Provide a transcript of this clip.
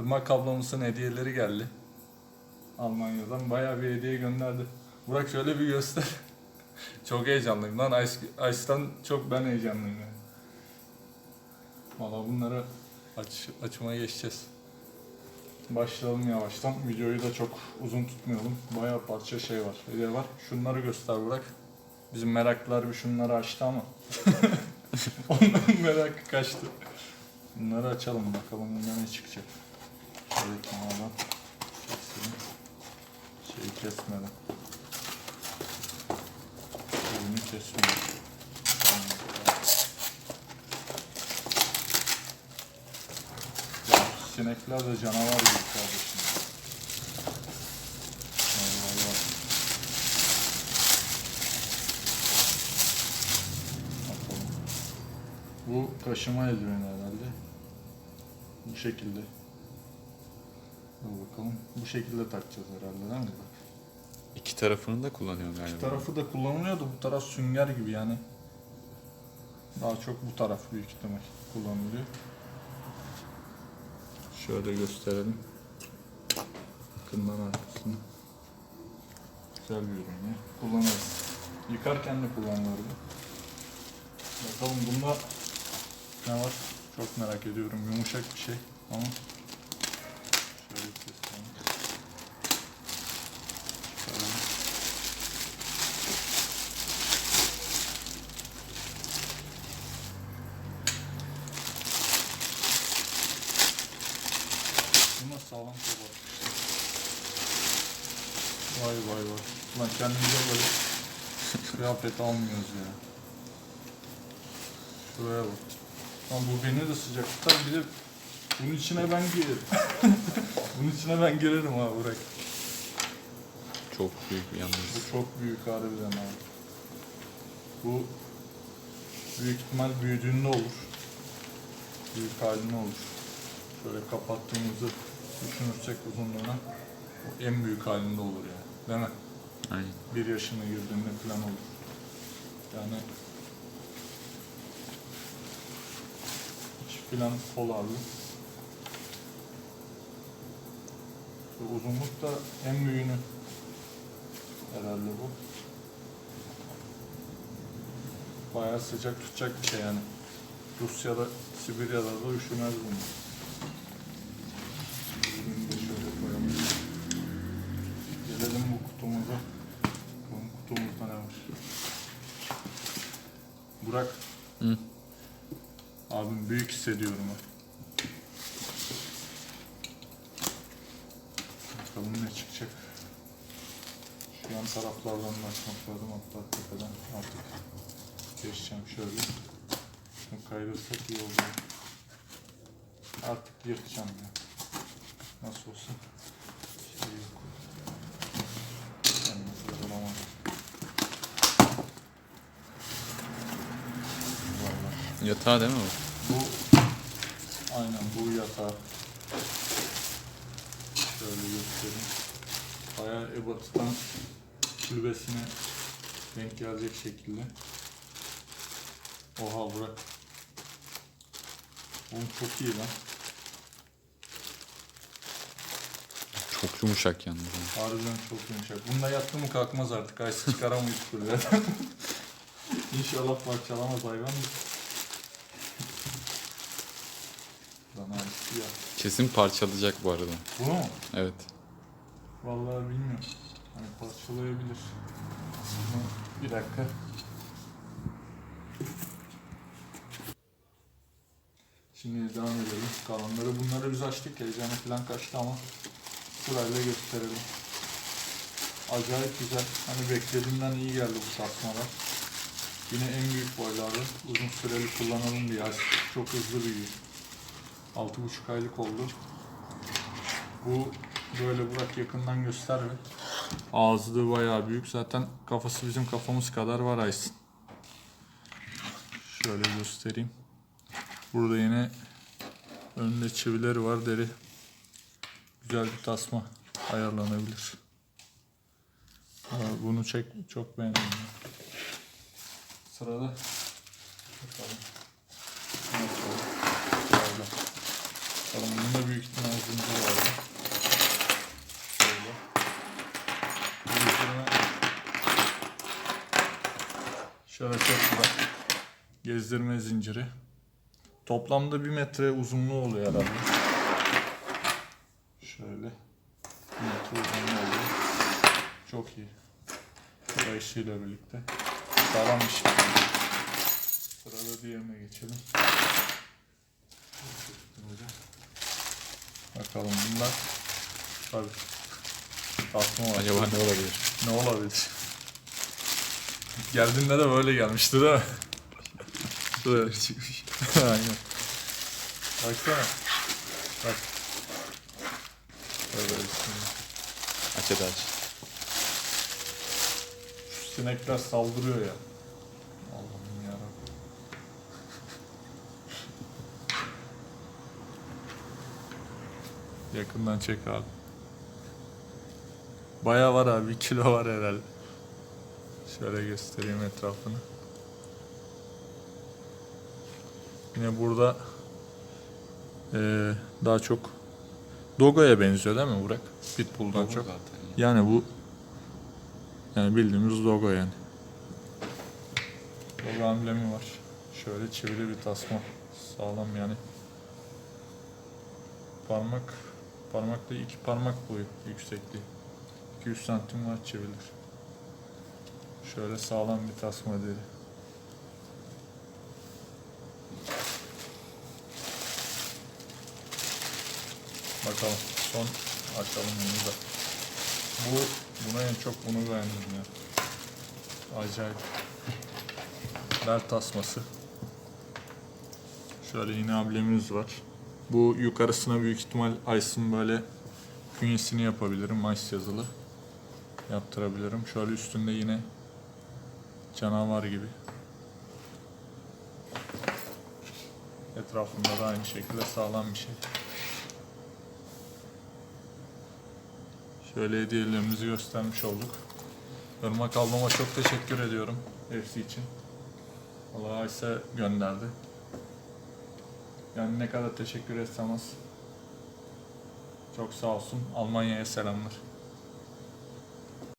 Irmak ablamızın hediyeleri geldi. Almanya'dan bayağı bir hediye gönderdi. Burak şöyle bir göster. çok heyecanlıyım lan. Ice, Ice'dan çok ben heyecanlıyım yani. Valla bunları aç, açmaya geçeceğiz. Başlayalım yavaştan. Videoyu da çok uzun tutmayalım. Bayağı parça şey var, hediye var. Şunları göster Burak. Bizim meraklılar bir şunları açtı ama. Onların merakı kaçtı. Bunları açalım bakalım bunda ne çıkacak. Şöyle kenardan keselim. Şeyi kesmeden. Ürünü kesmeden. Sinekler de canavar gibi kardeşim. Bu kaşıma eldiveni herhalde. Bu şekilde. Dur bakalım. Bu şekilde takacağız herhalde değil mi? İki tarafını da kullanıyorum galiba. Bu tarafı da kullanılıyordu. Bu taraf sünger gibi yani. Daha çok bu taraf büyük ihtimal kullanılıyor. Şöyle gösterelim. Yakından arkasını. Güzel bir ürün ya. Kullanırız. Yıkarken de kullanılır bu. Bakalım bunda ne var? Çok merak ediyorum. Yumuşak bir şey ama şöyle keselim. Çıkaralım. Buna sağlam soba. Vay vay vay. Lan kendimize böyle kıyafet almıyoruz ya. Şuraya bak. Lan bu beni de sıcak tutar. Bir de bunun içine ben girerim. bunun içine ben girerim ha Burak. Çok büyük yalnız. Bu çok büyük harbiden abi. Bu büyük ihtimal büyüdüğünde olur. Büyük halinde olur. Şöyle kapattığımızı düşünürsek uzunluğuna o en büyük halinde olur yani. Değil mi? Aynen. Bir yaşına girdiğinde falan olur. Yani iç plan polarlı. Şu uzunluk da en büyüğünü herhalde bu. Bayağı sıcak tutacak bir şey yani. Rusya'da, Sibirya'da da üşümez bunu. Burak. Hı. Abim büyük hissediyorum. Bakalım ne çıkacak. Şu yan taraflardan da açmak lazım hatta tepeden artık geçeceğim şöyle. Şunu kaydırsak iyi olur. Artık yırtacağım ya. Nasıl olsa şey yok. Yatağı değil mi bu? Bu aynen bu yatağı şöyle göstereyim. Bayağı ebatıdan kulübesine denk gelecek şekilde. Oha bırak. Oğlum çok iyi lan. Çok yumuşak yalnız. Harbiden çok yumuşak. Bunda yattı mı kalkmaz artık. Aysı çıkaramayız kulübeden. İnşallah parçalamaz hayvan da. Lan Aysı ya. Kesin parçalayacak bu arada. Bu mu? Evet. Vallahi bilmiyorum. Hani parçalayabilir. Bir dakika. Şimdi devam edelim. Kalanları bunları biz açtık. Heyecanı falan kaçtı ama sırayla gösterelim. Acayip güzel. Hani beklediğimden iyi geldi bu tasmalar. Yine en büyük boylarda uzun süreli kullanalım diye açtık. Çok hızlı büyüyor. 6,5 aylık oldu. Bu böyle Burak yakından göster ve ağzı da bayağı büyük. Zaten kafası bizim kafamız kadar var Aysin. Şöyle göstereyim. Burada yine önünde çivileri var deri. Güzel bir tasma ayarlanabilir. Bunu çek çok beğendim. Sırada bakalım. Yapalım? Şöyle. Bakalım bunun da büyük ihtimal zincir var. Şöyle. Şöyle çok güzel. Gezdirme zinciri. Toplamda bir metre uzunluğu oluyor herhalde. Şöyle. Bir metre uzunluğu oluyor. Çok iyi. Kayışıyla birlikte. Sağlam bir şey. Sırada diğerine geçelim. Bakalım bunlar. Tabii. Tasma var. Acaba ne olabilir? Ne olabilir? Geldiğinde de böyle gelmişti değil mi? Böyle çıkmış. Aynen. Baksana. Bak. Böyle üstüne. Aç hadi aç. Şu sinekler saldırıyor ya. Yakından çek abi. Baya var abi. Bir kilo var herhalde. Şöyle göstereyim etrafını. Yine burada eee, daha çok Dogo'ya benziyor değil mi Burak? Pitbull'dan çok. zaten. Yani bu yani bildiğimiz logo yani. Logo amblemi var. Şöyle çivili bir tasma. Sağlam yani. Parmak parmakta iki parmak boyu yüksekliği. 200 santim var çivilir. Şöyle sağlam bir tasma deri. Bakalım son açalım bunu da. Bu buna en çok bunu beğendim ya. Acayip. Bel tasması. Şöyle yine amblemimiz var. Bu yukarısına büyük ihtimal Ice'ın böyle künyesini yapabilirim. Ice yazılı. Yaptırabilirim. Şöyle üstünde yine canavar gibi. Etrafında da aynı şekilde sağlam bir şey. Şöyle hediyelerimizi göstermiş olduk. Irmak ablama çok teşekkür ediyorum hepsi için. Allah ise gönderdi. Yani ne kadar teşekkür etsem az. Çok sağ olsun. Almanya'ya selamlar.